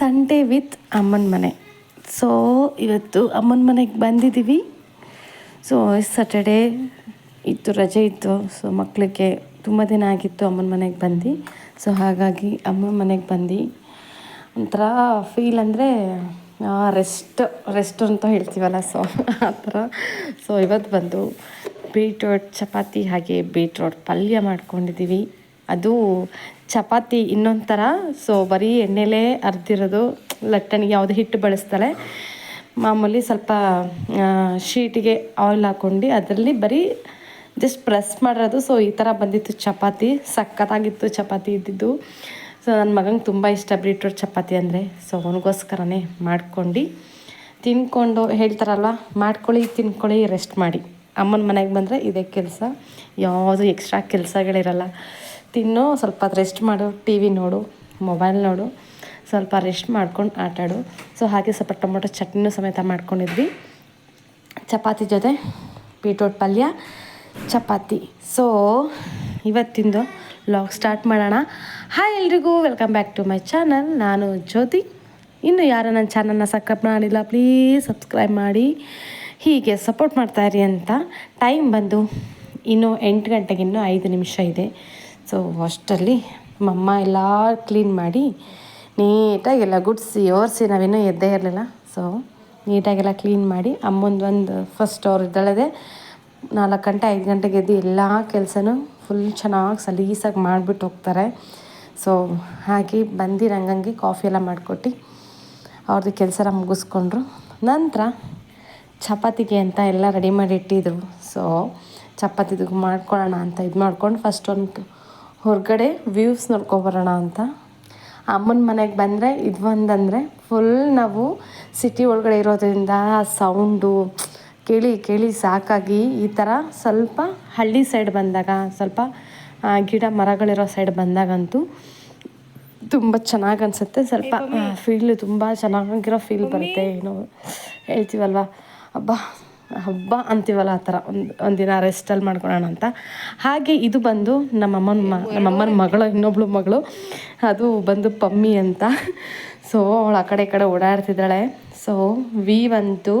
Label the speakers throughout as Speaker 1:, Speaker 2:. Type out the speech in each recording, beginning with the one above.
Speaker 1: Sunday with ಅಮ್ಮನ ಮನೆ. So ಇವತ್ತು ಅಮ್ಮನ ಮನೆಗೆ ಬಂದಿದ್ದೀವಿ ಸೊ ಸ್ಯಾಟರ್ಡೇ ಇತ್ತು, ರಜೆ ಇತ್ತು. ಸೊ ಮಕ್ಕಳಿಗೆ ತುಂಬ ದಿನ ಆಗಿತ್ತು ಅಮ್ಮನ ಮನೆಗೆ ಬಂದು. ಸೊ ಹಾಗಾಗಿ ಅಮ್ಮನ ಮನೆಗೆ ಬಂದು. ಒಂಥರ ಫೀಲ್ ಅಂದರೆ ರೆಸ್ಟ್ ರೆಸ್ಟ್ ಅಂತ ಹೇಳ್ತೀವಲ್ಲ ಸೊ ಆ ಥರ. ಸೊ ಇವತ್ತು ಬಂದು ಬೀಟ್ರೋಟ್ ಚಪಾತಿ ಹಾಗೆ ಬೀಟ್ರೋಟ್ ಪಲ್ಯ ಮಾಡ್ಕೊಂಡಿದ್ದೀವಿ ಅದು ಚಪಾತಿ ಇನ್ನೊಂದು ಥರ ಸೊ ಬರೀ ಎಣ್ಣೆಲೇ ಅರ್ದಿರೋದು. ಲಟ್ಟಣಿಗೆ ಯಾವುದೇ ಹಿಟ್ಟು ಬಳಸ್ತಾಳೆ ಮಾಮೂಲಿ ಸ್ವಲ್ಪ ಶೀಟಿಗೆ ಆಯಿಲ್ ಹಾಕ್ಕೊಂಡು ಅದರಲ್ಲಿ ಬರೀ ಜಸ್ಟ್ ಪ್ರೆಸ್ ಮಾಡಿರೋದು. ಸೊ ಈ ಥರ ಬಂದಿತ್ತು ಚಪಾತಿ. ಸಖತ್ತಾಗಿತ್ತು ಚಪಾತಿ ಇದ್ದಿದ್ದು. ಸೊ ನನ್ನ ಮಗಂಗೆ ತುಂಬ ಇಷ್ಟ ಬೀಟ್ರೋಟ್ ಚಪಾತಿ ಅಂದರೆ. ಸೊ ಅವನಿಗೋಸ್ಕರನೇ ಮಾಡ್ಕೊಂಡು ತಿನ್ಕೊಂಡು ಹೇಳ್ತಾರಲ್ವ, ಮಾಡ್ಕೊಳ್ಳಿ, ತಿನ್ಕೊಳ್ಳಿ ರೆಸ್ಟ್ ಮಾಡಿ. ಅಮ್ಮನ ಮನೆಗೆ ಬಂದರೆ ಇದೇ ಕೆಲಸ. ಯಾವುದು ಎಕ್ಸ್ಟ್ರಾ ಕೆಲಸಗಳಿರಲ್ಲ. ತಿನ್ನು, ಸ್ವಲ್ಪ ರೆಸ್ಟ್ ಮಾಡು ಟಿ ವಿ ನೋಡು ಮೊಬೈಲ್ ನೋಡು, ಸ್ವಲ್ಪ ರೆಸ್ಟ್ ಮಾಡ್ಕೊಂಡು ಆಟಾಡು ಸೊ ಹಾಗೆ ಸ್ವಲ್ಪ ಟೊಮೊಟೊ ಚಟ್ನಿನೂ ಸಮೇತ ಮಾಡ್ಕೊಂಡಿದ್ವಿ. ಚಪಾತಿ ಜೊತೆ ಬೀಟ್ರೋಟ್ ಪಲ್ಯ, ಚಪಾತಿ. ಸೊ ಇವತ್ತಿಂದು ಲಾಗ್ ಸ್ಟಾರ್ಟ್ ಮಾಡೋಣ. ಹಾಯ್ ಎಲ್ರಿಗೂ welcome back to my channel ನಾನು ಜ್ಯೋತಿ. ಇನ್ನು ಯಾರು ನನ್ನ ಚಾನಲ್ನ ಸಬ್ಸ್ಕ್ರೈಬ್ ಮಾಡಿಲ್ಲ ಪ್ಲೀಸ್ ಸಬ್ಸ್ಕ್ರೈಬ್ ಮಾಡಿ. ಹೀಗೆ ಸಪೋರ್ಟ್ ಮಾಡ್ತಾಯಿರಿ ಅಂತ. ಟೈಮ್ ಬಂದು ಇನ್ನು ಎಂಟು ಗಂಟೆಗೆ ಇನ್ನೂ ಐದು ನಿಮಿಷ ಇದೆ. ಸೊ ಅಷ್ಟರಲ್ಲಿ ಮಮ್ಮ ಎಲ್ಲ ಕ್ಲೀನ್ ಮಾಡಿ ನೀಟಾಗಿ ಎಲ್ಲ ಗುಡಿಸಿ ಒರೆಸಿ ನಾವಿನ್ನೂ ಎದ್ದೇ ಇರಲಿಲ್ಲ. ಸೊ ನೀಟಾಗೆಲ್ಲ ಕ್ಲೀನ್ ಮಾಡಿ ಅಮ್ಮಂದು ಒಂದು ಫಸ್ಟ್ ಅವ್ರು ಇದ್ದಳದೆ ನಾಲ್ಕು ಗಂಟೆ, ಐದು ಗಂಟೆಗೆ ಎದ್ದು ಎಲ್ಲ ಕೆಲಸನೂ ಫುಲ್ ಚೆನ್ನಾಗಿ ಸಲೀಸಾಗಿ ಮಾಡಿಬಿಟ್ಟು ಹೋಗ್ತಾರೆ. ಸೊ ಹಾಗೆ ಬಂದು ನಂಗಂಗೆ ಕಾಫಿ ಎಲ್ಲ ಮಾಡಿಕೊಟ್ಟು ಅವ್ರದ್ದು ಕೆಲಸ ಮುಗಿಸ್ಕೊಂಡ್ರು. ನಂತರ ಚಪಾತಿಗೆ ಅಂತ ಎಲ್ಲ ರೆಡಿ ಮಾಡಿ ಇಟ್ಟಿದ್ರು. ಸೊ ಚಪಾತಿದು ಮಾಡ್ಕೊಳ್ಳೋಣ ಅಂತ ಇದು ಮಾಡ್ಕೊಂಡು ಫಸ್ಟ್ ಒಂದು ಹೊರಗಡೆ ವ್ಯೂವ್ಸ್ ನೋಡ್ಕೊಬರೋಣ ಅಂತ. ಅಮ್ಮನ ಮನೆಗೆ ಬಂದರೆ ಇದು ಒಂದಂದರೆ ಫುಲ್ ನಾವು ಸಿಟಿ ಒಳಗಡೆ ಇರೋದ್ರಿಂದ ಸೌಂಡು ಕೇಳಿ ಕೇಳಿ ಸಾಕಾಗಿ ಈ ಥರ ಸ್ವಲ್ಪ ಹಳ್ಳಿ ಸೈಡ್ ಬಂದಾಗ ಸ್ವಲ್ಪ ಗಿಡ ಮರಗಳಿರೋ ಸೈಡ್ ಬಂದಾಗಂತೂ ತುಂಬ ಚೆನ್ನಾಗಿ ಅನಿಸುತ್ತೆ. ಸ್ವಲ್ಪ ಫೀಲ್ ತುಂಬ ಚೆನ್ನಾಗಿರೋ ಫೀಲ್ ಬರುತ್ತೆ ಏನೋ ಹೇಳ್ತೀವಲ್ವ? ಹಬ್ಬ ಹಬ್ಬ ಅಂತೀವಲ್ಲ ಆ ಥರ. ಒಂದು, ಒಂದಿನ ರೆಸ್ಟಲ್ಲಿ ಮಾಡ್ಕೊಳ್ಳೋಣ ಅಂತ. ಹಾಗೆ ಇದು ಬಂದು ನಮ್ಮಮ್ಮನ ಮ, ನಮ್ಮಮ್ಮನ ಮಗಳು, ಇನ್ನೊಬ್ಳು ಮಗಳು. ಅದು ಬಂದು ಪಮ್ಮಿ ಅಂತ. ಸೊ ಅವಳು ಆ ಕಡೆ ಈ ಕಡೆ ಓಡಾಡ್ತಿದ್ದಾಳೆ. ಸೊ ವಿ ಒಂದು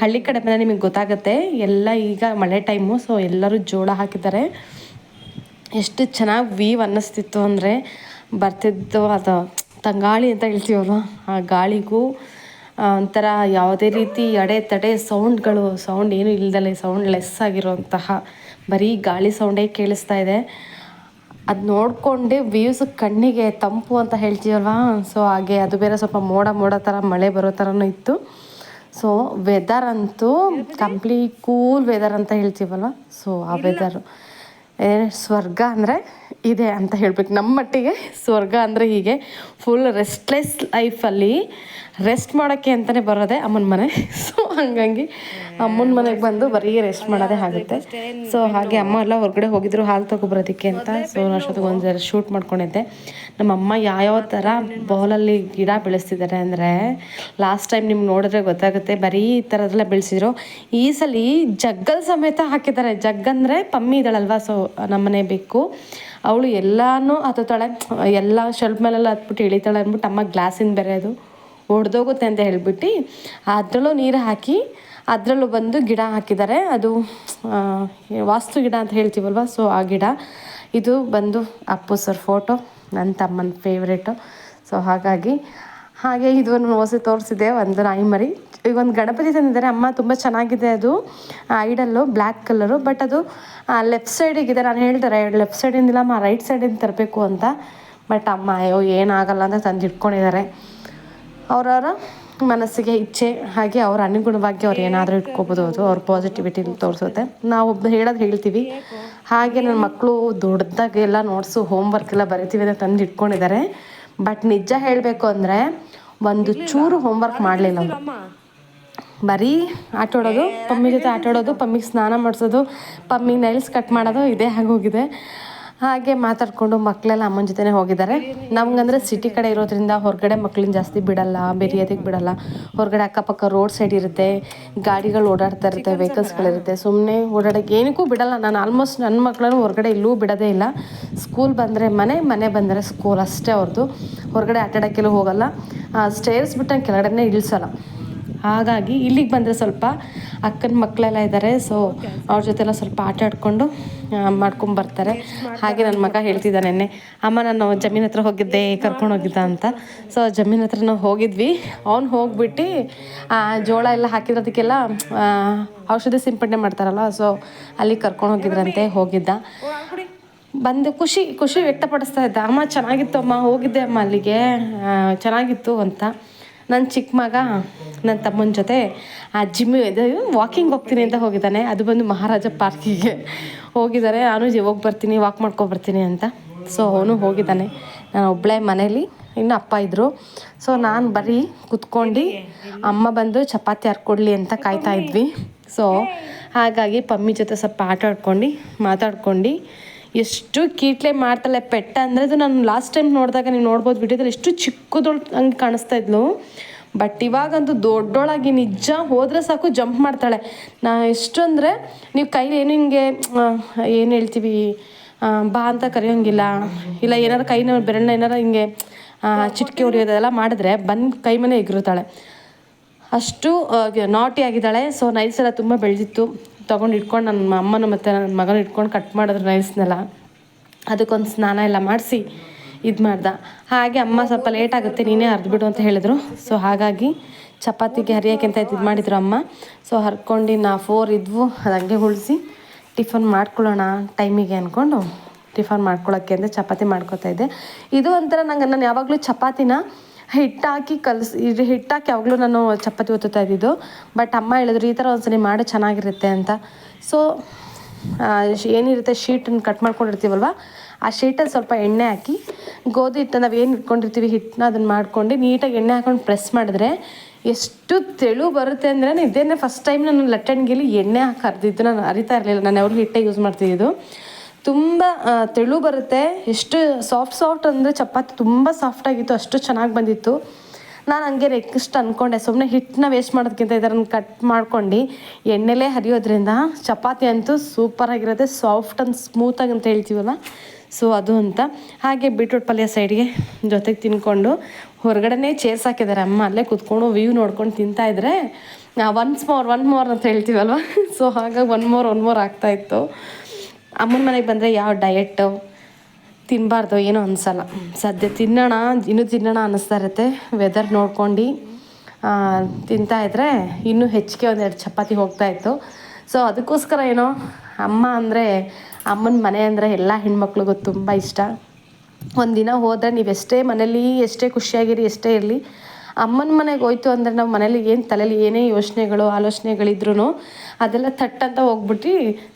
Speaker 1: ಹಳ್ಳಿ ಕಡೆ ಬಂದರೆ ನಿಮಗೆ ಗೊತ್ತಾಗುತ್ತೆ. ಎಲ್ಲ ಈಗ ಮಳೆ ಟೈಮು ಸೊ ಎಲ್ಲರೂ ಜೋಳ ಹಾಕಿದ್ದಾರೆ. ಎಷ್ಟು ಚೆನ್ನಾಗಿ ವೀವ್ ಅನ್ನಿಸ್ತಿತ್ತು ಅಂದರೆ, ಬರ್ತಿದ್ದು ಅದು, ತಂಗಾಳಿ ಅಂತ ಹೇಳ್ತೀವಲ್ವ, ಆ ಗಾಳಿಗೂ ಒಂಥರ ಯಾವುದೇ ರೀತಿ ಎಡೆ ತಡೆ ಸೌಂಡ್ಗಳು ಸೌಂಡ್ ಏನು ಇಲ್ದಲೆ ಸೌಂಡ್ ಲೆಸ್ ಆಗಿರೋಂತಹ ಬರೀ ಗಾಳಿ ಸೌಂಡೇ ಕೇಳಿಸ್ತಾ ಇದೆ. ಅದು ನೋಡಿಕೊಂಡೆ ವ್ಯೂಸ್ ಕಣ್ಣಿಗೆ ತಂಪು ಅಂತ ಹೇಳ್ತೀವಲ್ವಾ? ಸೊ ಹಾಗೆ ಅದು ಬೇರೆ ಸ್ವಲ್ಪ ಮೋಡ ಮೋಡ ಥರ ಮಳೆ ಬರೋ ಥರನೂ ಇತ್ತು. ಸೊ ವೆದರ್ ಅಂತೂ ಕಂಪ್ಲೀಟ್ ಕೂಲ್ ವೆದರ್ ಅಂತ ಹೇಳ್ತೀವಲ್ವ? ಸೊ ಆ ವೆದರು ಸ್ವರ್ಗ ಅಂದರೆ ಇದೆ ಅಂತ ಹೇಳ್ಬೇಕು ನಮ್ಮ ಮಟ್ಟಿಗೆ ಸ್ವರ್ಗ ಅಂದರೆ ಹೀಗೆ ಫುಲ್ ರೆಸ್ಟ್ಲೆಸ್ ಲೈಫಲ್ಲಿ ರೆಸ್ಟ್ ಮಾಡೋಕ್ಕೆ ಅಂತಲೇ ಬರೋದೆ ಅಮ್ಮನ ಮನೆ. ಸೊ ಹಂಗಾಗಿ ಅಮ್ಮನ ಮನೆಗೆ ಬಂದು ಬರೀ ರೆಸ್ಟ್ ಮಾಡೋದೇ ಆಗುತ್ತೆ. ಸೊ ಹಾಗೆ ಅಮ್ಮ ಎಲ್ಲ ಹೊರಗಡೆ ಹೋಗಿದ್ರು, ಹಾಲು ತಗೊಬರೋದಕ್ಕೆ ಅಂತ. ಸೊ ಅಷ್ಟೊತ್ತಿಗೆ ಒಂದು ಜರ ಶೂಟ್ ಮಾಡ್ಕೊಂಡಿದ್ದೆ. ನಮ್ಮಮ್ಮ ಯಾವ್ಯಾವ ಥರ ಬೌಲಲ್ಲಿ ಗಿಡ ಬೆಳೆಸ್ತಿದ್ದಾರೆ ಅಂದರೆ ಲಾಸ್ಟ್ ಟೈಮ್ ನಿಮ್ಗೆ ನೋಡಿದ್ರೆ ಗೊತ್ತಾಗುತ್ತೆ, ಬರೀ ಈ ಥರದ್ದೆಲ್ಲ ಬೆಳೆಸಿದ್ರು. ಈ ಸಲ ಜಗ್ಗಲ್ ಸಮೇತ ಹಾಕಿದ್ದಾರೆ. ಜಗ್ ಅಂದರೆ ಪಮ್ಮಿ ಇದ್ದಾಳಲ್ವ? ಸೊ ನಮ್ಮನೆ ಬೇಕು ಅವಳು ಎಲ್ಲನೂ ಹತ್ತುತ್ತಾಳೆ. ಎಲ್ಲ ಶೆಲ್ಫ್ ಮೇಲೆಲ್ಲ ಹತ್ಬಿಟ್ಟು ಇಳಿತಾಳೆ ಅಂದ್ಬಿಟ್ಟು ಅಮ್ಮ ಗ್ಲಾಸಿಂದ ಅದು ಒಡೆದೋಗುತ್ತೆ ಅಂತ ಹೇಳಿಬಿಟ್ಟು ಅದರಲ್ಲೂ ನೀರು ಹಾಕಿ ಅದರಲ್ಲೂ ಬಂದು ಗಿಡ ಹಾಕಿದ್ದಾರೆ. ಅದು ವಾಸ್ತು ಗಿಡ ಅಂತ ಹೇಳ್ತೀವಲ್ವ? ಸೊ, ಆ ಗಿಡ. ಇದು ಬಂದು ಅಪ್ಪು ಸರ್ ಫೋಟೋ, ನನ್ನ ತಮ್ಮನ ಫೇವ್ರೇಟು ಸೊ, ಹಾಗಾಗಿ ಹಾಗೆ ಇದನ್ನು ಹೊಸ ತೋರಿಸಿದೆ ಒಂದು ನಾಯಿ ಮರಿ. ಈಗ ಒಂದು ಗಣಪತಿ ತಂದಿದ್ದಾರೆ. ಅಮ್ಮ ತುಂಬ ಚೆನ್ನಾಗಿದೆ ಅದು. ಐಡಲ್ಲು ಬ್ಲ್ಯಾಕ್ ಕಲರು. ಬಟ್ ಅದು ಲೆಫ್ಟ್ ಸೈಡಿಗಿದೆ ನಾನು ಹೇಳ್ತಾರೆ ಲೆಫ್ಟ್ ಸೈಡಿಂದಿಲ್ಲ ಅಮ್ಮ ರೈಟ್ ಸೈಡಿಂದ ತರಬೇಕು ಅಂತ. ಬಟ್ ಅಮ್ಮ, ಅಯ್ಯೋ, ಏನಾಗಲ್ಲ ಅಂತ ತಂದು ಇಟ್ಕೊಂಡಿದ್ದಾರೆ ಅವರವರ ಮನಸ್ಸಿಗೆ ಇಚ್ಛೆ ಹಾಗೆ ಅವ್ರ ಅನುಗುಣವಾಗಿ ಅವ್ರು ಏನಾದರೂ ಇಟ್ಕೋಬೋದು ಅದು, ಅವ್ರ ಪಾಸಿಟಿವಿಟಿ ತೋರಿಸುತ್ತೆ. ನಾವು ಹೇಳೋದು ಹೇಳ್ತೀವಿ. ಹಾಗೆ ನನ್ನ ಮಕ್ಕಳು ದೊಡ್ಡದಾಗೆಲ್ಲ ನೋಟ್ಸು ಹೋಮ್ವರ್ಕ್ ಎಲ್ಲ ಬರಿತೀವಿ ಅಂತ ತಂದು ಇಟ್ಕೊಂಡಿದ್ದಾರೆ ಬಟ್ ನಿಜ ಹೇಳಬೇಕು ಅಂದರೆ ಒಂದು ಚೂರು ಹೋಮ್ವರ್ಕ್ ಮಾಡಲಿಲ್ಲ ಅವರು. ಬರೀ ಆಟಾಡೋದು ಪಮ್ಮಿ ಜೊತೆ ಆಟಾಡೋದು ಪಮ್ಮಿಗೆ ಸ್ನಾನ ಮಾಡಿಸೋದು, ಪಮ್ಮಿಗೆ ನೈಲ್ಸ್ ಕಟ್ ಮಾಡೋದು, ಇದೇ ಆಗೋಗಿದೆ ಹಾಗೆ ಮಾತಾಡ್ಕೊಂಡು ಮಕ್ಕಳೆಲ್ಲ ಅಮ್ಮನ ಜೊತೆನೇ ಹೋಗಿದ್ದಾರೆ. ನಮ್ಗಂದ್ರೆ ಸಿಟಿ ಕಡೆ ಇರೋದ್ರಿಂದ ಹೊರಗಡೆ ಮಕ್ಳನ್ನ ಜಾಸ್ತಿ ಬಿಡಲ್ಲ ಬೆರಿಯೋದಕ್ಕೆ ಬಿಡಲ್ಲ. ಹೊರಗಡೆ ಅಕ್ಕಪಕ್ಕ ರೋಡ್ ಸೈಡ್ ಇರುತ್ತೆ, ಗಾಡಿಗಳು ಓಡಾಡ್ತಾ ಇರುತ್ತೆ ವೆಹಿಕಲ್ಸ್ಗಳಿರುತ್ತೆ ಸುಮ್ಮನೆ ಓಡಾಡೋಕ್ಕೆ ಏನಕ್ಕೂ ಬಿಡಲ್ಲ. ನಾನು ಆಲ್ಮೋಸ್ಟ್ ನನ್ನ ಮಕ್ಕಳನ್ನು ಹೊರಗಡೆ ಇಲ್ಲೂ ಬಿಡೋದೇ ಇಲ್ಲ. ಸ್ಕೂಲ್ ಬಂದರೆ ಮನೆ ಮನೆ ಬಂದರೆ ಸ್ಕೂಲ್ ಅಷ್ಟೇ ಅವ್ರದ್ದು ಹೊರಗಡೆ ಆಟಾಡೋಕ್ಕೆಲ್ಲೂ ಹೋಗಲ್ಲ. ಸ್ಟೇರ್ಸ್ ಬಿಟ್ಟು ಕೆಳಗಡೆನೇ ಇಳಿಸಲ್ಲ. ಹಾಗಾಗಿ ಇಲ್ಲಿಗೆ ಬಂದರೆ ಸ್ವಲ್ಪ ಅಕ್ಕನ ಮಕ್ಕಳೆಲ್ಲ ಇದ್ದಾರೆ ಸೊ ಅವ್ರ ಜೊತೆಲ್ಲ ಸ್ವಲ್ಪ ಆಟ ಆಡ್ಕೊಂಡು ಮಾಡ್ಕೊಂಬರ್ತಾರೆ ಹಾಗೆ ನನ್ನ ಮಗ ಹೇಳ್ತಿದ್ದ ನೆನ್ನೆ, ಅಮ್ಮ, ನಾನು ಜಮೀನ್ ಹತ್ರ ಹೋಗಿದ್ದೆ, ಕರ್ಕೊಂಡು ಹೋಗಿದ್ದ ಅಂತ. ಸೊ ಜಮೀನ್ ಹತ್ರ ನಾವು ಹೋಗಿದ್ವಿ. ಅವ್ನು ಹೋಗ್ಬಿಟ್ಟು ಜೋಳ ಎಲ್ಲ ಹಾಕಿರೋದಕ್ಕೆಲ್ಲ ಔಷಧಿ ಸಿಂಪಡಣೆ ಮಾಡ್ತಾರಲ್ಲ ಸೊ ಅಲ್ಲಿ ಕರ್ಕೊಂಡು ಹೋಗಿದ್ರಂತೆ, ಹೋಗಿದ್ದ. ಬಂದು ಖುಷಿ ಖುಷಿ ವ್ಯಕ್ತಪಡಿಸ್ತಾ ಇದ್ದ, ಅಮ್ಮ, ಚೆನ್ನಾಗಿತ್ತು ಅಮ್ಮ, ಹೋಗಿದ್ದೆ ಅಮ್ಮ ಅಲ್ಲಿಗೆ ಚೆನ್ನಾಗಿತ್ತು ಅಂತ. ನನ್ನ ಚಿಕ್ಕ ಮಗ ನನ್ನ ತಮ್ಮನ ಜೊತೆ ಆ ಜಿಮ್ ವಾಕಿಂಗ್ ಹೋಗ್ತೀನಿ ಅಂತ ಹೋಗಿದ್ದಾನೆ. ಅದು ಬಂದು ಮಹಾರಾಜ ಪಾರ್ಕಿಗೆ ಹೋಗಿದ್ದಾರೆ. ನಾನು ಹೋಗಿ ಬರ್ತೀನಿ ವಾಕ್ ಮಾಡ್ಕೊಬರ್ತೀನಿ ಅಂತ. ಸೊ ಅವನು ಹೋಗಿದ್ದಾನೆ. ನಾನು ಒಬ್ಬಳೇ ಮನೇಲಿ, ಇನ್ನು ಅಪ್ಪ ಇದ್ದರು ಸೊ ನಾನು ಬರೀ ಕುತ್ಕೊಂಡು ಅಮ್ಮ ಬಂದು ಚಪಾತಿ ಹರ್ಕೊಡ್ಲಿ ಅಂತ ಕಾಯ್ತಾ ಇದ್ವಿ. ಸೊ ಹಾಗಾಗಿ ಪಮ್ಮಿ ಜೊತೆ ಸ್ವಲ್ಪ ಆಟ ಆಡ್ಕೊಂಡು, ಮಾತಾಡ್ಕೊಂಡು ಎಷ್ಟು ಕೀಟ್ಲೆ ಮಾಡ್ತಾಳೆ ಪೆಟ್ಟ ಅಂದರೆ ಅದು ನಾನು ಲಾಸ್ಟ್ ಟೈಮ್ ನೋಡಿದಾಗ ನೀವು ನೋಡ್ಬೋದು ವಿಡಿಯೋದಲ್ಲಿ ಎಷ್ಟು ಚಿಕ್ಕದೊಳ್ ಹಂಗೆ ಕಾಣಿಸ್ತಾ ಇದ್ಲು. ಬಟ್ ಇವಾಗಂತೂ ದೊಡ್ಡೊಳಾಗಿ ನಿಜ ಹೋದರೆ ಸಾಕು ಜಂಪ್ ಮಾಡ್ತಾಳೆ. ನಾ ಎಷ್ಟು ಅಂದರೆ ನೀವು ಕೈಲಿ ಏನು ಹಿಂಗೆ ಏನು ಹೇಳ್ತೀವಿ ಬಾ ಅಂತ ಕರೆಯೋಂಗಿಲ್ಲ. ಇಲ್ಲ ಏನಾರು ಕೈನ ಬೆರಳನ್ನ ಏನಾರು ಹಿಂಗೆ ಚಿಟ್ಕೆ ಹೊಡೆಯೋದೆಲ್ಲ ಮಾಡಿದ್ರೆ ಬಂದು ಕೈ ಮನೆ ಎಗರುತ್ತಾಳೆ ಅಷ್ಟು ನಾಟಿ ಆಗಿದ್ದಾಳೆ. ಸೊ ನೈಸ್ ಎಲ್ಲ ತುಂಬ ಬೆಳೆದಿತ್ತು. ತೊಗೊಂಡು ಇಟ್ಕೊಂಡು ನನ್ನ ಅಮ್ಮನ ಮತ್ತು ನನ್ನ ಮಗನ ಇಟ್ಕೊಂಡು ಕಟ್ ಮಾಡಿದ್ರು ನೈಸ್ನೆಲ್ಲ ಅದಕ್ಕೊಂದು ಸ್ನಾನ ಎಲ್ಲ ಮಾಡಿಸಿ. ಇದು ಮಾಡ್ದ. ಹಾಗೆ ಅಮ್ಮ ಸ್ವಲ್ಪ ಲೇಟ್ ಆಗುತ್ತೆ, ನೀನೇ ಹರಿದ್ಬಿಡು ಅಂತ ಹೇಳಿದ್ರು. ಸೊ ಹಾಗಾಗಿ ಚಪಾತಿಗೆ ಹರಿಯೋಕೆ ಅಂತ ಇದು ಮಾಡಿದ್ರು ಅಮ್ಮ. ಸೊ ಹರ್ಕೊಂಡು ನಾ ಫೋರ್ ಇದ್ವು, ಅದು ಹಂಗೆ ಉಳಿಸಿ ಟಿಫನ್ ಮಾಡ್ಕೊಳ್ಳೋಣ ಟೈಮಿಗೆ ಅಂದ್ಕೊಂಡು ಟಿಫನ್ ಮಾಡ್ಕೊಳ್ಳೋಕ್ಕೆ ಅಂದರೆ ಚಪಾತಿ ಮಾಡ್ಕೋತಾ ಇದ್ದೆ. ಇದು ಒಂಥರ ನಂಗೆ, ನಾನು ಯಾವಾಗಲೂ ಚಪಾತಿನ ಹಿಟ್ಟಾಕಿ ಕಲಸಿ, ಇದು ಹಿಟ್ಟಾಕಿ ಯಾವಾಗಲೂ ನಾನು ಚಪಾತಿ ಒತ್ತುತ್ತಾ ಇದ್ದಿದ್ದು. ಬಟ್ ಅಮ್ಮ ಹೇಳಿದ್ರು, ಈ ಥರ ಒಂದ್ಸಲಿ ಮಾಡಿ, ಚೆನ್ನಾಗಿರುತ್ತೆ ಅಂತ. ಸೊ ಏನಿರುತ್ತೆ ಶೀಟನ್ನು ಕಟ್ ಮಾಡ್ಕೊಂಡಿರ್ತೀವಲ್ವ? ಆ ಶೀಟಲ್ಲಿ ಸ್ವಲ್ಪ ಎಣ್ಣೆ ಹಾಕಿ, ಗೋಧಿ ಹಿಟ್ಟು ನಾವು ಏನು ಇಟ್ಕೊಂಡಿರ್ತೀವಿ ಹಿಟ್ಟನ್ನ ಅದನ್ನು ಮಾಡ್ಕೊಂಡು ನೀಟಾಗಿ ಎಣ್ಣೆ ಹಾಕೊಂಡು ಪ್ರೆಸ್ ಮಾಡಿದ್ರೆ ಎಷ್ಟು ತೆಳು ಬರುತ್ತೆ ಅಂದರೆ ಇದೇನೆ ಫಸ್ಟ್ ಟೈಮ್ ನಾನು ಲಟ್ಟಣಿಗೆಲಿ ಎಣ್ಣೆ ಹಾಕಿ ಹರಿದಿದ್ದು. ನಾನು ಅರಿತಾ ಇರಲಿಲ್ಲ. ನಾನು ಯಾವಾಗಲೂ ಹಿಟ್ಟೇ ಯೂಸ್ ಮಾಡ್ತಿದ್ದು ತುಂಬ ತೆಳು ಬರುತ್ತೆ. ಎಷ್ಟು ಸಾಫ್ಟ್ ಸಾಫ್ಟ್ ಅಂದರೆ ಚಪಾತಿ ತುಂಬ ಸಾಫ್ಟಾಗಿತ್ತು ಅಷ್ಟು ಚೆನ್ನಾಗಿ ಬಂದಿತ್ತು. ನಾನು ಹಂಗೆ ರೆಕ್ಸ್ಟ್ ಅಂದ್ಕೊಂಡೆ ಸುಮ್ಮನೆ ಹಿಟ್ಟನ್ನ ವೇಸ್ಟ್ ಮಾಡೋದಕ್ಕಿಂತ ಇದನ್ನು ಕಟ್ ಮಾಡ್ಕೊಂಡು ಎಣ್ಣೆಲೇ ಹರಿಯೋದ್ರಿಂದ ಚಪಾತಿ ಅಂತೂ ಸೂಪರಾಗಿರುತ್ತೆ ಸಾಫ್ಟ್ ಅಂಡ್ ಸ್ಮೂತಾಗಿ ಅಂತ ಹೇಳ್ತೀವಲ್ಲ? ಸೊ ಅದು ಅಂತ. ಹಾಗೆ ಬೀಟ್ರೂಟ್ ಪಲ್ಯ ಸೈಡ್ಗೆ ಜೊತೆಗೆ ತಿನ್ಕೊಂಡು ಹೊರಗಡೆನೇ ಚೇರ್ಸ್ ಹಾಕಿದ್ದಾರೆ ಅಮ್ಮ. ಅಲ್ಲೇ ಕೂತ್ಕೊಂಡು ವ್ಯೂ ನೋಡ್ಕೊಂಡು ತಿಂತಾಯಿದ್ರೆ ಒನ್ಸ್ ಮೋರ್ ಒನ್ ಮೋರ್ ಅಂತ ಹೇಳ್ತೀವಲ್ವ? ಸೊ ಹಾಗಾಗಿ ಒನ್ ಮೋರ್ ಒನ್ ಮೋರ್ ಆಗ್ತಾಯಿತ್ತು ಅಮ್ಮನ ಮನೆಗೆ ಬಂದರೆ ಯಾವ ಡಯೆಟ್ಟು ತಿನ್ನಬಾರ್ದು ಏನೋ ಅನಿಸಲ್ಲ. ಸದ್ಯ ತಿನ್ನೋಣ, ಇನ್ನೂ ತಿನ್ನೋಣ ಅನ್ನಿಸ್ತಾ ಇರುತ್ತೆ. ವೆದರ್ ನೋಡ್ಕೊಂಡು ತಿಂತಾ ಇದ್ರೆ ಇನ್ನೂ ಹೆಚ್ಚಿಗೆ ಒಂದೆರಡು ಚಪಾತಿ ಹೋಗ್ತಾ ಇತ್ತು. ಸೊ ಅದಕ್ಕೋಸ್ಕರ ಏನೋ, ಅಮ್ಮ ಅಂದರೆ ಅಮ್ಮನ ಮನೆ ಅಂದರೆ ಎಲ್ಲ ಹೆಣ್ಮಕ್ಳಿಗೂ ತುಂಬ ಇಷ್ಟ. ಒಂದಿನ ಹೋದರೆ ನೀವು ಎಷ್ಟೇ ಮನೇಲಿ ಎಷ್ಟೇ ಖುಷಿಯಾಗಿರಿ, ಎಷ್ಟೇ ಇರಲಿ, ಅಮ್ಮನ ಮನೆಗೆ ಹೋಯ್ತು ಅಂದರೆ ನಾವು ಮನೇಲಿ ಏನು ತಲೆಯಲ್ಲಿ ಏನೇ ಯೋಚನೆಗಳು ಆಲೋಚನೆಗಳಿದ್ರೂ ಅದೆಲ್ಲ ಥಟ್ ಅಂತ ಹೋಗ್ಬಿಟ್ಟು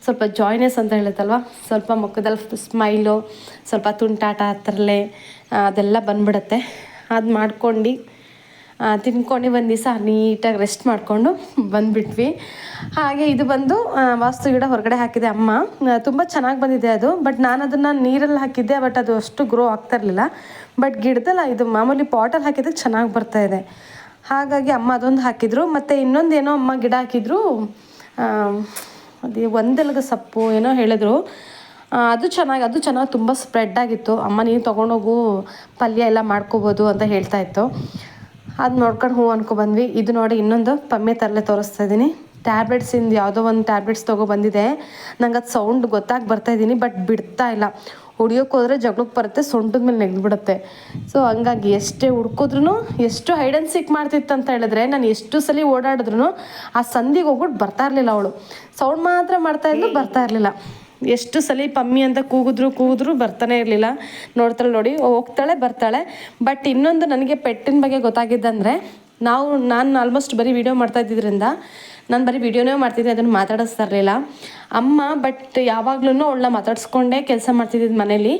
Speaker 1: ಸ್ವಲ್ಪ ಜಾಯ್ನೆಸ್ ಅಂತ ಹೇಳುತ್ತಲ್ವ? ಸ್ವಲ್ಪ ಮುಖದಲ್ಲಿ ಸ್ಮೈಲು ಸ್ವಲ್ಪ ತುಂಟಾಟ, ತರಲೆ, ಅದೆಲ್ಲ ಬಂದ್ಬಿಡುತ್ತೆ. ಅದು ಮಾಡ್ಕೊಂಡು ತಿನ್ಕೊಂಡು ಒಂದು ದಿವಸ ನೀಟಾಗಿ ರೆಸ್ಟ್ ಮಾಡಿಕೊಂಡು ಬಂದುಬಿಟ್ವಿ. ಹಾಗೆ ಇದು ಬಂದು ವಾಸ್ತು ಗಿಡ ಹೊರಗಡೆ ಹಾಕಿದೆ ಅಮ್ಮ. ತುಂಬ ಚೆನ್ನಾಗಿ ಬಂದಿದೆ ಅದು ಬಟ್ ನಾನು ಅದನ್ನು ನೀರಲ್ಲಿ ಹಾಕಿದ್ದೆ ಬಟ್ ಅದು ಅಷ್ಟು ಗ್ರೋ ಆಗ್ತಾ ಇರಲಿಲ್ಲ. ಬಟ್ ಗಿಡದಲ್ಲ, ಇದು ಮಾಮೂಲಿ ಪಾಟಲ್ಲಿ ಹಾಕಿದ್ರೆ ಚೆನ್ನಾಗಿ ಬರ್ತಾ ಇದೆ. ಹಾಗಾಗಿ ಅಮ್ಮ ಅದೊಂದು ಹಾಕಿದ್ರು. ಮತ್ತು ಇನ್ನೊಂದೇನೋ ಅಮ್ಮ ಗಿಡ ಹಾಕಿದ್ರು. ಅದು ಒಂದೆಲಗ ಸೊಪ್ಪು ಏನೋ ಹೇಳಿದ್ರು. ಅದು ಚೆನ್ನಾಗಿ ಅದು ಚೆನ್ನಾಗಿ ತುಂಬ ಸ್ಪ್ರೆಡ್ ಆಗಿತ್ತು. ಅಮ್ಮ ನೀನು ತೊಗೊಂಡೋಗು, ಪಲ್ಯ ಎಲ್ಲ ಮಾಡ್ಕೋಬೋದು ಅಂತ ಹೇಳ್ತಾ ಇತ್ತು. ಅದು ನೋಡ್ಕೊಂಡು ಹೂ ಅನ್ಕೊ ಬಂದ್ವಿ ಇದು ನೋಡಿ ಇನ್ನೊಂದು ಪಮ್ಮೆ ತರಲೆ ತೋರಿಸ್ತಾ ಇದ್ದೀನಿ ಟ್ಯಾಬ್ಲೆಟ್ಸಿಂದ ಯಾವುದೋ ಒಂದು ಟ್ಯಾಬ್ಲೆಟ್ಸ್ ತಗೋ ಬಂದಿದೆ. ನಂಗೆ ಅದು ಸೌಂಡ್ ಗೊತ್ತಾಗಿ ಬರ್ತಾ ಇದ್ದೀನಿ ಬಟ್ ಬಿಡ್ತಾ ಇಲ್ಲ. ಹೊಡಿಯೋಕೆ ಜಗಳಕ್ಕೆ ಬರುತ್ತೆ, ಸೊಂಟದ ಮೇಲೆ ನೆಗ್ದ್ಬಿಡುತ್ತೆ. ಸೊ ಹಂಗಾಗಿ ಎಷ್ಟೇ ಹುಡ್ಕಿದ್ರು ಎಷ್ಟು ಹೈಡ್ ಆ್ಯಂಡ್ ಸಿಕ್ ಮಾಡ್ತಿತ್ತು ಅಂತ ಹೇಳಿದ್ರೆ, ನಾನು ಎಷ್ಟು ಸಲ ಓಡಾಡಿದ್ರು ಆ ಸಂದಿಗೆ ಹೋಗ್ಬಿಟ್ಟು ಬರ್ತಾ ಇರಲಿಲ್ಲ ಅವಳು. ಸೌಂಡ್ ಮಾತ್ರ ಮಾಡ್ತಾ ಇದ್ಲು, ಬರ್ತಾ ಇರಲಿಲ್ಲ. ಎಷ್ಟು ಸಲ ಪಮ್ಮಿ ಅಂತ ಕೂಗಿದ್ರು ಕೂಗಿದ್ರು ಬರ್ತಾನೆ ಇರಲಿಲ್ಲ. ನೋಡ್ತಾಳೆ ನೋಡಿ ಹೋಗ್ತಾಳೆ, ಬರ್ತಾಳೆ. ಬಟ್ ಇನ್ನೊಂದು ನನಗೆ ಪೆಟ್ಟಿನ ಬಗ್ಗೆ ಗೊತ್ತಾಗಿದ್ದಂದರೆ ನಾವು ನಾನು ಆಲ್ಮೋಸ್ಟ್ ಬರೀ ವಿಡಿಯೋ ಮಾಡ್ತಾ ಇದ್ದಿದ್ದರಿಂದ ನಾನು ಬರೀ ವಿಡಿಯೋನೇ ಮಾಡ್ತಿದ್ದೆ ಅದನ್ನು ಮಾತಾಡಿಸ್ತಾ ಇರಲಿಲ್ಲ. ಅಮ್ಮ ಬಟ್ ಯಾವಾಗ್ಲೂ ಅವಳನ್ನ ಮಾತಾಡಿಸ್ಕೊಂಡೇ ಕೆಲಸ ಮಾಡ್ತಿದ್ದಿದ್ದು ಮನೇಲಿ.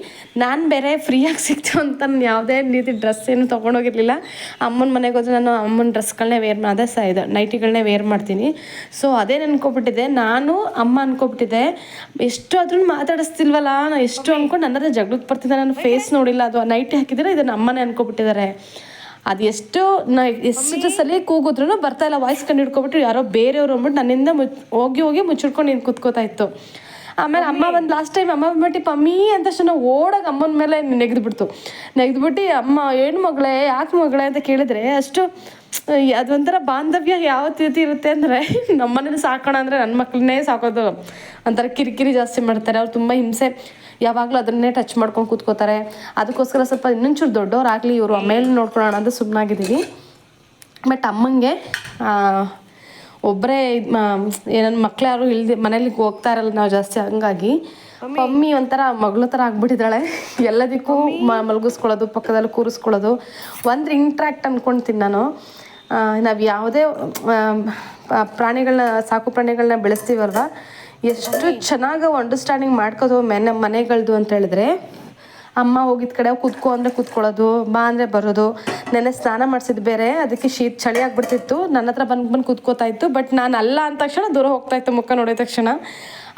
Speaker 1: ನಾನು ಬೇರೆ ಫ್ರೀಯಾಗಿ ಸಿಕ್ತು ಅಂತ ನಾನು ಯಾವುದೇ ರೀತಿ ಡ್ರೆಸ್ ಏನು ತೊಗೊಂಡೋಗಿರಲಿಲ್ಲ ಅಮ್ಮನ ಮನೆಗೆ ಹೋದ್ರೆ ನಾನು ಅಮ್ಮನ ಡ್ರೆಸ್ಗಳನ್ನೇ ವೇರ್ ಅದೇ ಸಹ ಇದು ನೈಟಿಗಳನ್ನೇ ವೇರ್ ಮಾಡ್ತೀನಿ. ಸೊ ಅದೇ ಅನ್ಕೊಬಿಟ್ಟಿದೆ ನಾನು ಅಮ್ಮ ಅನ್ಕೊಬಿಟ್ಟಿದೆ ಎಷ್ಟು ಆದ್ರೂ ಮಾತಾಡಿಸ್ತಿಲ್ವಲ್ಲ? ನಾನು ಎಷ್ಟು ಅನ್ಕೊಂಡು ನನ್ನ ಹತ್ರ ಜಗಳಕ್ಕೆ ಬರ್ತಿದ್ದೆ ನಾನು ಫೇಸ್ ನೋಡಿಲ್ಲ. ಅದು ನೈಟಿ ಹಾಕಿದ್ರೆ ಇದನ್ನು ಅಮ್ಮನೇ ಅನ್ಕೊಬಿಟ್ಟಿದ್ದಾರೆ. ಅದು ಎಷ್ಟು ನಾ ಎಷ್ಟು ಸಲ ಕೂಗಿದ್ರು ಬರ್ತಾ ಇಲ್ಲ. ವಾಯ್ಸ್ ಕಂಡು ಹಿಡ್ಕೊಬಿಟ್ಟು ಯಾರೋ ಬೇರೆಯವ್ರು ಅಂದ್ಬಿಟ್ಟು ನನ್ನಿಂದ ಮುಚ್ ಹೋಗಿ ಹೋಗಿ ಮುಚ್ಚಿಡ್ಕೊಂಡು ನೀನು ಕೂತ್ಕೋತಾ ಇತ್ತು. ಆಮೇಲೆ ಅಮ್ಮ ಒಂದು ಲಾಸ್ಟ್ ಟೈಮ್ ಅಮ್ಮ ಬಂದ್ಬಿಟ್ಟು ಪಮ್ಮಿ ಅಂತ ತಕ್ಷಣ ಓಡಾಗ ಅಮ್ಮನ ಮೇಲೆ ನೆಗೆದ್ಬಿಡ್ತು. ನೆಗೆದ್ಬಿಟ್ಟು ಅಮ್ಮ ಏನು ಮಗಳೇ ಯಾಕೆ ಮಗಳೇ? ಅಂತ ಕೇಳಿದ್ರೆ ಅಷ್ಟು ಅದೊಂಥರ ಬಾಂಧವ್ಯ ಯಾವ ರೀತಿ ಇರುತ್ತೆ ಅಂದರೆ ನಮ್ಮನೇಲಿ ಸಾಕೋಣ ಅಂದರೆ ನನ್ನ ಮಕ್ಕಳನ್ನೇ ಸಾಕೋದು. ಒಂಥರ ಕಿರಿಕಿರಿ ಜಾಸ್ತಿ ಮಾಡ್ತಾರೆ. ಅವ್ರು ತುಂಬ ಹಿಂಸೆ. ಯಾವಾಗಲೂ ಅದನ್ನೇ ಟಚ್ ಮಾಡ್ಕೊಂಡು ಕೂತ್ಕೋತಾರೆ. ಅದಕ್ಕೋಸ್ಕರ ಸ್ವಲ್ಪ ಇನ್ನೊಂಚೂರು ದೊಡ್ಡವ್ರಾಗಲಿ ಇವರು ಆಮೇಲೆ ನೋಡ್ಕೊಳ್ಳೋಣ ಅಂತ ಸುಮ್ಮನಾಗಿದ್ದೀವಿ ಬಟ್ ಅಮ್ಮಂಗೆ ಒಬ್ಬರೇ ಏನನ್ನ ಮಕ್ಳು ಯಾರು ಇಲ್ದೆ ಮನೇಲಿ ಹೋಗ್ತಾ ಇರಲ್ಲ ನಾವು ಜಾಸ್ತಿ ಹಂಗಾಗಿ ಮಮ್ಮಿ. ಒಂಥರ ಮಗಳು ಥರ ಆಗ್ಬಿಟ್ಟಿದ್ದಾಳೆ. ಎಲ್ಲದಕ್ಕೂ ಮಲಗಿಸ್ಕೊಳ್ಳೋದು ಪಕ್ಕದಲ್ಲಿ ಕೂರಿಸ್ಕೊಳ್ಳೋದು. ಒಂದು ಇಂಟ್ರ್ಯಾಕ್ಟ್ ಅಂದ್ಕೊಳ್ತೀನಿ ನಾನು. ನಾವು ಯಾವುದೇ ಪ್ರಾಣಿಗಳನ್ನ ಸಾಕು ಪ್ರಾಣಿಗಳನ್ನ ಬೆಳೆಸ್ತೀವಲ್ವಾ? ಎಷ್ಟು ಚೆನ್ನಾಗಿ ಅಂಡರ್ಸ್ಟ್ಯಾಂಡಿಂಗ್ ಮಾಡ್ಕೋದು ಮನೆ ಮನೆಗಳದು ಅಂತ ಹೇಳಿದ್ರೆ. ಅಮ್ಮ ಹೋಗಿದ ಕಡೆ ಕುತ್ಕೋ ಅಂದರೆ ಕೂತ್ಕೊಳ್ಳೋದು, ಬಾ ಅಂದರೆ ಬರೋದು. ನೆನೆ ಸ್ನಾನ ಮಾಡಿಸಿದ್ದು ಬೇರೆ, ಅದಕ್ಕೆ ಶೀತ ಚಳಿ ಆಗಿಬಿಡ್ತಿತ್ತು. ನನ್ನ ಹತ್ರ ಬಂದು ಬಂದು ಕುತ್ಕೋತಾ ಇತ್ತು ಬಟ್ ನಾನು ಅಲ್ಲ ಅಂದ ತಕ್ಷಣ ದೂರ ಹೋಗ್ತಾ ಇತ್ತು ಮುಖ ನೋಡಿದ ತಕ್ಷಣ.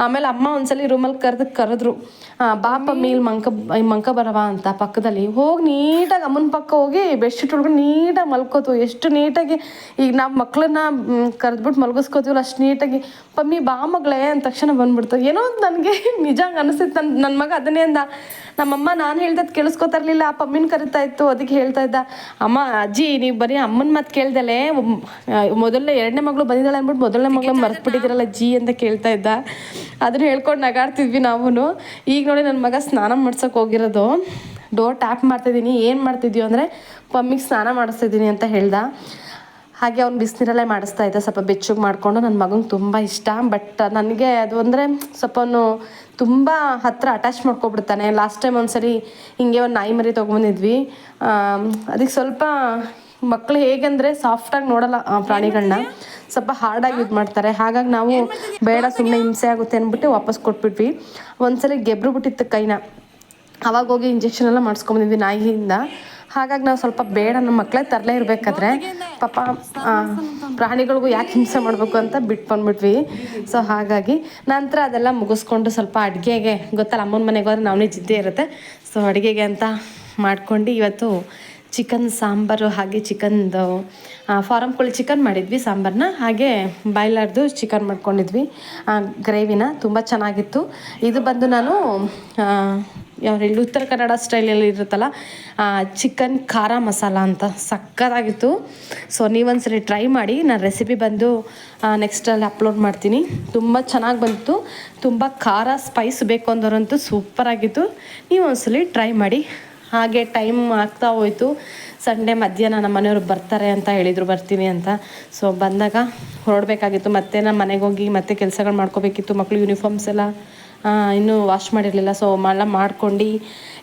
Speaker 1: ಆಮೇಲೆ ಅಮ್ಮ ಒಂದ್ಸಲಿ ರೂಮಲ್ಲಿ ಕರೆದು ಕರೆದ್ರು ಬಾಪ ಮೇಲ್ ಮಂಕ ಈ ಮಂಕ ಬರವ ಅಂತ ಪಕ್ಕದಲ್ಲಿ ಹೋಗಿ ನೀಟಾಗಿ ಅಮ್ಮನ ಪಕ್ಕ ಹೋಗಿ ಬೆಡ್ಶೀಟ್ ಹೊಡ್ಕೊಂಡು ನೀಟಾಗಿ ಮಲ್ಕೋತು ಎಷ್ಟು ನೀಟಾಗಿ ಈಗ ನಾವು ಮಕ್ಕಳನ್ನ ಕರೆದ್ಬಿಟ್ಟು ಮಲ್ಗಿಸ್ಕೋತೀವಲ್ಲ ಅಷ್ಟು ನೀಟಾಗಿ. ಪಮ್ಮಿ ಬಾ ಮಗಳೇ ಅಂದ ತಕ್ಷಣ ಬಂದ್ಬಿಡ್ತು. ಏನೋ ನನಗೆ ನಿಜ ಅನಿಸ್ತಿತ್ತು ನನ್ನ ನನ್ನ ಮಗ ಅದನ್ನೇ ಅಂದ. ನಮ್ಮಮ್ಮ ನಾನು ಹೇಳ್ದದ್ದು ಕೇಳಿಸ್ಕೊತಾ ಇರಲಿಲ್ಲ. ಆ ಪಮ್ಮಿನ ಕರಿತಾ ಇತ್ತು ಅದಕ್ಕೆ ಹೇಳ್ತಾ ಇದ್ದ. ಅಮ್ಮ ಅಜ್ಜಿ ನೀವು ಬರೀ ಅಮ್ಮನ ಮಾತು ಕೇಳ್ದಲೆ ಮೊದಲನೇ ಎರಡನೇ ಮಗಳು ಬಂದಿದ್ದಾಳೆ ಅಂದ್ಬಿಟ್ಟು ಮೊದಲನೇ ಮಗಳು ಮರ್ತ್ಬಿಟ್ಟಿದ್ದೀರಲ್ಲ ಜಿ ಅಂತ ಕೇಳ್ತಾ ಇದ್ದ. ಅದನ್ನ ಹೇಳ್ಕೊಂಡು ನಗಾಡ್ತಿದ್ವಿ ನಾವು ಈಗ ನೋಡಿ ನನ್ನ ಮಗ ಸ್ನಾನ ಮಾಡ್ಸೋಕೆ ಹೋಗಿರೋದು. ಡೋರ್ ಟ್ಯಾಪ್ ಮಾಡ್ತಿದ್ದೀನಿ. ಏನು ಮಾಡ್ತಿದ್ಯೋ ಅಂದರೆ ಪಮ್ಮಿಗೆ ಸ್ನಾನ ಮಾಡಿಸ್ತಿದ್ದೀನಿ ಅಂತ ಹೇಳ್ದ. ಹಾಗೆ ಅವ್ನು ಬಿಸಿನೀರಲ್ಲೇ ಮಾಡಿಸ್ತಾ ಇದ್ದ. ಸ್ವಲ್ಪ ಬೆಚ್ಚಗೆ ಮಾಡಿಕೊಂಡು ನನ್ನ ಮಗಂಗೆ ತುಂಬ ಇಷ್ಟ. ಬಟ್ ನನಗೆ ಅದು ಅಂದರೆ ಸ್ವಲ್ಪ ತುಂಬ ಹತ್ತಿರ ಅಟ್ಯಾಚ್ ಮಾಡ್ಕೊಬಿಡ್ತಾನೆ. ಲಾಸ್ಟ್ ಟೈಮ್ ಒಂದ್ಸರಿ ಹಿಂಗೆ ಒಂದು ನಾಯಿ ಮರಿ ತೊಗೊಂಬಂದಿದ್ವಿ ಅದಕ್ಕೆ ಸ್ವಲ್ಪ ಮಕ್ಕಳು ಹೇಗೆಂದರೆ ಸಾಫ್ಟಾಗಿ ನೋಡಲ್ಲ ಪ್ರಾಣಿಗಳನ್ನ ಸ್ವಲ್ಪ ಹಾರ್ಡಾಗಿ ಇದು ಮಾಡ್ತಾರೆ. ಹಾಗಾಗಿ ನಾವು ಬೇಡ ಸುಮ್ಮನೆ ಹಿಂಸೆ ಆಗುತ್ತೆ ಅಂದ್ಬಿಟ್ಟು ವಾಪಸ್ ಕೊಟ್ಬಿಟ್ವಿ. ಒಂದ್ಸಲ ಗೆಬ್ರು ಬಿಟ್ಟಿತ್ತು ಕೈನ. ಅವಾಗ ಹೋಗಿ ಇಂಜೆಕ್ಷನ್ ಎಲ್ಲ ಮಾಡಿಸ್ಕೊಂಬಂದಿದ್ವಿ ನಾಯಿಯಿಂದ. ಹಾಗಾಗಿ ನಾವು ಸ್ವಲ್ಪ ಬೇಡ ನಮ್ಮ ಮಕ್ಕಳೇ ತರಲೇ ಇರಬೇಕಾದ್ರೆ. ಪಾಪ ಪ್ರಾಣಿಗಳಿಗೂ ಯಾಕೆ ಹಿಂಸೆ ಮಾಡಬೇಕು ಅಂತ ಬಿಟ್ಟು ಬಂದ್ಬಿಟ್ವಿ. ಸೊ ಹಾಗಾಗಿ ನಂತರ ಅದೆಲ್ಲ ಮುಗಿಸ್ಕೊಂಡು ಸ್ವಲ್ಪ ಅಡುಗೆಗೆ, ಗೊತ್ತಲ್ಲ, ಅಮ್ಮನ ಮನೆಗೆ ಹೋದ್ರೆ ನಾವನೇ ಜಿದ್ದೆ ಇರುತ್ತೆ. ಸೊ ಅಡುಗೆಗೆ ಅಂತ ಮಾಡ್ಕೊಂಡು ಇವತ್ತು ಚಿಕನ್ ಸಾಂಬಾರು, ಹಾಗೆ ಚಿಕನ್ದು ಫಾರಮ್ ಕೋಳಿ ಚಿಕನ್ ಮಾಡಿದ್ವಿ ಸಾಂಬಾರನ್ನ ಹಾಗೆ ಬಾಯ್ಲರ್ದು ಚಿಕನ್ ಮಾಡ್ಕೊಂಡಿದ್ವಿ. ಗ್ರೇವಿನ ತುಂಬ ಚೆನ್ನಾಗಿತ್ತು. ಇದು ಬಂದು ನಾನು ಯಾವ ಉತ್ತರ ಕನ್ನಡ ಸ್ಟೈಲಲ್ಲಿ ಇರುತ್ತಲ್ಲ ಚಿಕನ್ ಖಾರ ಮಸಾಲ ಅಂತ. ಸಕ್ಕತ್ತಾಗಿತ್ತು. ಸೊ ನೀವೊಂದ್ಸರಿ ಟ್ರೈ ಮಾಡಿ, ನಾನು ರೆಸಿಪಿ ಬಂದು ನೆಕ್ಸ್ಟಲ್ಲಿ ಅಪ್ಲೋಡ್ ಮಾಡ್ತೀನಿ. ತುಂಬ ಚೆನ್ನಾಗಿ ಬಂತು. ತುಂಬ ಖಾರ ಸ್ಪೈಸ್ ಬೇಕು ಅಂದವರಂತೂ ಸೂಪರಾಗಿತ್ತು ನೀವು ಒಂದ್ಸಲಿ ಟ್ರೈ ಮಾಡಿ. ಹಾಗೆ ಟೈಮ್ ಆಗ್ತಾ ಹೋಯ್ತು. ಸಂಡೇ ಮಧ್ಯಾಹ್ನ ನಮ್ಮ ಮನೆಯವ್ರು ಬರ್ತಾರೆ ಅಂತ ಹೇಳಿದರು, ಬರ್ತೀನಿ ಅಂತ. ಸೊ ಬಂದಾಗ ಹೊರಡಬೇಕಾಗಿತ್ತು. ಮತ್ತೆ ನಮ್ಮ ಮನೆಗೆ ಹೋಗಿ ಮತ್ತೆ ಕೆಲಸಗಳು ಮಾಡ್ಕೋಬೇಕಿತ್ತು. ಮಕ್ಕಳು ಯೂನಿಫಾರ್ಮ್ಸ್ ಎಲ್ಲ ಇನ್ನೂ ವಾಶ್ ಮಾಡಿರಲಿಲ್ಲ. ಸೊ ಎಲ್ಲ ಮಾಡ್ಕೊಂಡು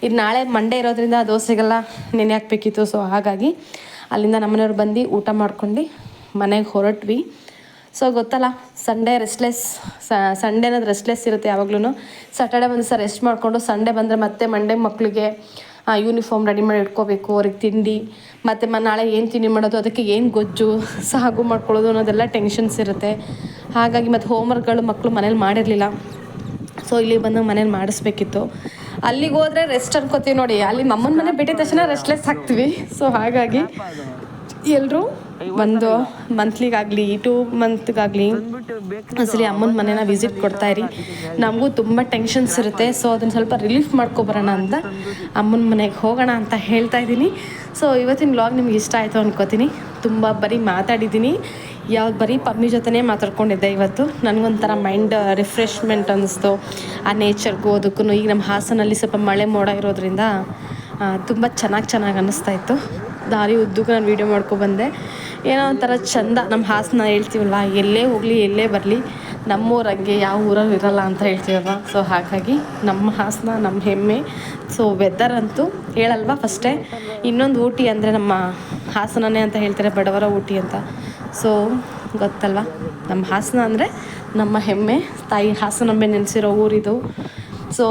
Speaker 1: ಇದು ನಾಳೆ ಮಂಡೇ ಇರೋದ್ರಿಂದ ದೋಸೆಗೆಲ್ಲ ನೆನೆ ಹಾಕ್ಬೇಕಿತ್ತು. ಸೊ ಹಾಗಾಗಿ ಅಲ್ಲಿಂದ ನಮ್ಮನೆಯವ್ರು ಬಂದು ಊಟ ಮಾಡ್ಕೊಂಡು ಮನೆಗೆ ಹೊರಟ್ವಿ. ಸೊ ಗೊತ್ತಲ್ಲ ಸಂಡೇ ರೆಸ್ಟ್ಲೆಸ್ ಸಂಡೇ ಅನ್ನೋದು ರೆಸ್ಟ್ಲೆಸ್ ಇರುತ್ತೆ ಯಾವಾಗ್ಲೂ ಸ್ಯಾಟರ್ಡೆ ಬಂದು ಸರ್ ರೆಸ್ಟ್ ಮಾಡಿಕೊಂಡು ಸಂಡೇ ಬಂದರೆ ಮತ್ತೆ ಮಂಡೇ ಮಕ್ಕಳಿಗೆ ಯೂನಿಫಾರ್ಮ್ ರೆಡಿ ಮಾಡಿ ಇಟ್ಕೋಬೇಕು, ಅವ್ರಿಗೆ ತಿಂಡಿ, ಮತ್ತು ಮ, ನಾಳೆ ಏನು ತಿಂಡಿ ಮಾಡೋದು, ಅದಕ್ಕೆ ಏನು ಗೊಜ್ಜು ಸಾಗು ಮಾಡ್ಕೊಳ್ಳೋದು ಅನ್ನೋದೆಲ್ಲ ಟೆನ್ಷನ್ಸ್ ಇರುತ್ತೆ. ಹಾಗಾಗಿ ಮತ್ತು ಹೋಮ್ವರ್ಕ್ಗಳು ಮಕ್ಕಳು ಮನೇಲಿ ಮಾಡಿರಲಿಲ್ಲ. ಸೊ ಇಲ್ಲಿ ಬಂದು ಮನೇಲಿ ಮಾಡಿಸ್ಬೇಕಿತ್ತು. ಅಲ್ಲಿಗೆ ಹೋದರೆ ರೆಸ್ಟ್ ಅನ್ಕೋತೀವಿ ನೋಡಿ. ಅಲ್ಲಿ ನಮ್ಮನ ಮನೆ ಬಿಟ್ಟಿದ ತಕ್ಷಣ ರೆಸ್ಟ್ಲೆಸ್ ಆಗ್ತೀವಿ. ಸೊ ಹಾಗಾಗಿ ಎಲ್ಲರೂ ಒಂದು ಮಂತ್ಲಿಗಾಗಲಿ ಟೂ ಮಂತ್ಗಾಗಲಿ ಒಂದ್ಸಲಿ ಅಮ್ಮನ ಮನೇನ ವಿಸಿಟ್ ಕೊಡ್ತಾ ಇರಿ. ನಮಗೂ ತುಂಬ ಟೆನ್ಷನ್ಸ್ ಇರುತ್ತೆ. ಸೊ ಅದನ್ನು ಸ್ವಲ್ಪ ರಿಲೀಫ್ ಮಾಡ್ಕೊಬರೋಣ ಅಂತ ಅಮ್ಮನ ಮನೆಗೆ ಹೋಗೋಣ ಅಂತ ಹೇಳ್ತಾ ಇದ್ದೀನಿ. ಸೊ ಇವತ್ತಿನ ವ್ಲಾಗ್ ನಿಮ್ಗೆ ಇಷ್ಟ ಆಯಿತು ಅನ್ಕೋತೀನಿ. ತುಂಬ ಬರೀ ಮಾತಾಡಿದ್ದೀನಿ. ಯಾವ್ದು ಬರೀ ಪಮ್ಮಿ ಜೊತೆನೇ ಮಾತಾಡ್ಕೊಂಡಿದ್ದೆ ಇವತ್ತು. ನನಗೊಂಥರ ಮೈಂಡ್ ರಿಫ್ರೆಶ್ಮೆಂಟ್ ಅನ್ನಿಸ್ತು ಆ ನೇಚರ್ಗೂ ಅದಕ್ಕೂ ಈಗ ನಮ್ಮ ಹಾಸನಲ್ಲಿ ಸ್ವಲ್ಪ ಮಳೆ ಮೋಡ ಇರೋದ್ರಿಂದ ತುಂಬ ಚೆನ್ನಾಗಿ ಚೆನ್ನಾಗಿ ಅನ್ನಿಸ್ತಾ ಇತ್ತು. ದಾರಿ ಉದ್ದಕ್ಕೂ ನಾನು ವೀಡಿಯೋ ಮಾಡ್ಕೊಬಂದೆ ಏನೋ ಒಂಥರ ಚಂದ. ನಮ್ಮ ಹಾಸನ ಹೇಳ್ತೀವಲ್ಲ ಎಲ್ಲೇ ಹೋಗಲಿ, ಎಲ್ಲೇ ಬರಲಿ ನಮ್ಮೂರಂಗೆ ಯಾವ ಊರಲ್ಲಿ ಇರಲ್ಲ ಅಂತ ಹೇಳ್ತೀವಲ್ವ? ಸೊ ಹಾಗಾಗಿ ನಮ್ಮ ಹಾಸನ, ನಮ್ಮ ಹೆಮ್ಮೆ. ಸೊ ವೆದರ್ ಅಂತೂ ಹೇಳಲ್ವಾ ಫಸ್ಟೇ ಇನ್ನೊಂದು ಊಟಿ ಅಂದರೆ ನಮ್ಮ ಹಾಸನನೇ ಅಂತ ಹೇಳ್ತಾರೆ? ಬಡವರ ಊಟಿ ಅಂತ. ಸೊ ಗೊತ್ತಲ್ವ? ನಮ್ಮ ಹಾಸನ ಅಂದರೆ ನಮ್ಮ ಹೆಮ್ಮೆ. ತಾಯಿ ಹಾಸನಾಂಬೆ ನೆನೆಸಿರೋ ಊರಿದು. ಸೊ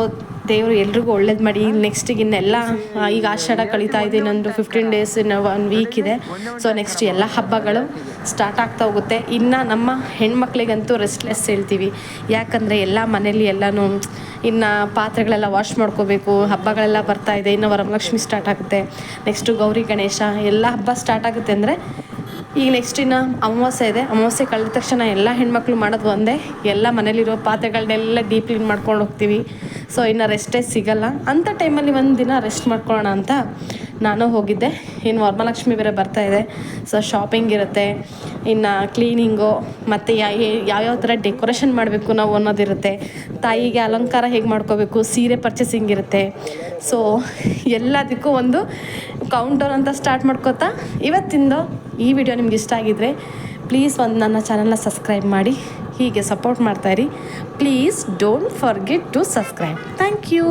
Speaker 1: ದೇವರು ಎಲ್ರಿಗೂ ಒಳ್ಳೇದು ಮಾಡಿ. ನೆಕ್ಸ್ಟಿಗೆ ಇನ್ನೆಲ್ಲ ಈಗ ಆಷಾಢ ಕಳೀತಾ ಇದೆ, ಇನ್ನೊಂದು ಫಿಫ್ಟೀನ್ ಡೇಸ್ ಇನ್ನು ಒನ್ ವೀಕ್ ಇದೆ. ಸೊ ನೆಕ್ಸ್ಟ್ ಎಲ್ಲ ಹಬ್ಬಗಳು ಸ್ಟಾರ್ಟ್ ಆಗ್ತಾ ಹೋಗುತ್ತೆ. ಇನ್ನು ನಮ್ಮ ಹೆಣ್ಮಕ್ಳಿಗಂತೂ ರೆಸ್ಟ್ಲೆಸ್ ಹೇಳ್ತೀವಿ. ಯಾಕಂದರೆ ಎಲ್ಲ ಮನೇಲಿ ಎಲ್ಲನೂ, ಇನ್ನು ಪಾತ್ರೆಗಳೆಲ್ಲ ವಾಶ್ ಮಾಡ್ಕೋಬೇಕು, ಹಬ್ಬಗಳೆಲ್ಲ ಬರ್ತಾ ಇದೆ, ಇನ್ನು ವರಮಲಕ್ಷ್ಮಿ ಸ್ಟಾರ್ಟ್ ಆಗುತ್ತೆ. ನೆಕ್ಸ್ಟು ಗೌರಿ ಗಣೇಶ, ಎಲ್ಲ ಹಬ್ಬ ಸ್ಟಾರ್ಟ್ ಆಗುತ್ತೆ ಅಂದರೆ ಈಗ ನೆಕ್ಸ್ಟ್ ಇನ್ನು ಅಮಾವಾಸ್ಯೆ ಇದೆ. ಅಮಾವಾಸ್ಯೆ ಕಳೆದ ತಕ್ಷಣ ಎಲ್ಲ ಹೆಣ್ಮಕ್ಳು ಮಾಡೋದು ಒಂದೇ. ಎಲ್ಲ ಮನೇಲಿರೋ ಪಾತ್ರೆಗಳನ್ನೆಲ್ಲ ಡೀಪ್ ಕ್ಲೀನ್ ಮಾಡ್ಕೊಂಡು ಹೋಗ್ತೀವಿ. ಸೊ ಇನ್ನು ರೆಸ್ಟೇ ಸಿಗಲ್ಲ. ಅಂಥ ಟೈಮಲ್ಲಿ ಒಂದು ದಿನ ರೆಸ್ಟ್ ಮಾಡ್ಕೊಳ್ಳೋಣ ಅಂತ. ನಾನು ಹೋಗಿದ್ದೆ. ಇನ್ನು ವರಮಹಾಲಕ್ಷ್ಮಿ ಬೇರೆ ಬರ್ತಾ ಇದೆ. ಸೊ ಶಾಪಿಂಗ್ ಇರುತ್ತೆ. ಇನ್ನು ಕ್ಲೀನಿಂಗು ಮತ್ತು ಯಾವ್ಯಾವ ಥರ ಡೆಕೋರೇಷನ್ ಮಾಡಬೇಕು ನಾವು ಅನ್ನೋದಿರುತ್ತೆ ತಾಯಿಗೆ ಅಲಂಕಾರ ಹೇಗೆ ಮಾಡ್ಕೋಬೇಕು, ಸೀರೆ ಪರ್ಚೇಸಿಂಗ್ ಇರುತ್ತೆ. ಸೊ ಎಲ್ಲದಕ್ಕೂ ಒಂದು ಕೌಂಟರ್ ಅಂತ ಸ್ಟಾರ್ಟ್ ಮಾಡ್ಕೋತಾ ಇವತ್ತಿಂದ ಈ ವಿಡಿಯೋ ನಿಮ್ಗೆ ಇಷ್ಟ ಆಗಿದ್ರೆ ಪ್ಲೀಸ್ ಒಂದು ನನ್ನ ಚಾನಲ್ನ ಸಬ್ಸ್ಕ್ರೈಬ್ ಮಾಡಿ. ಹೀಗೆ support ಮಾಡ್ತಾಯಿರಿ please don't forget to subscribe thank you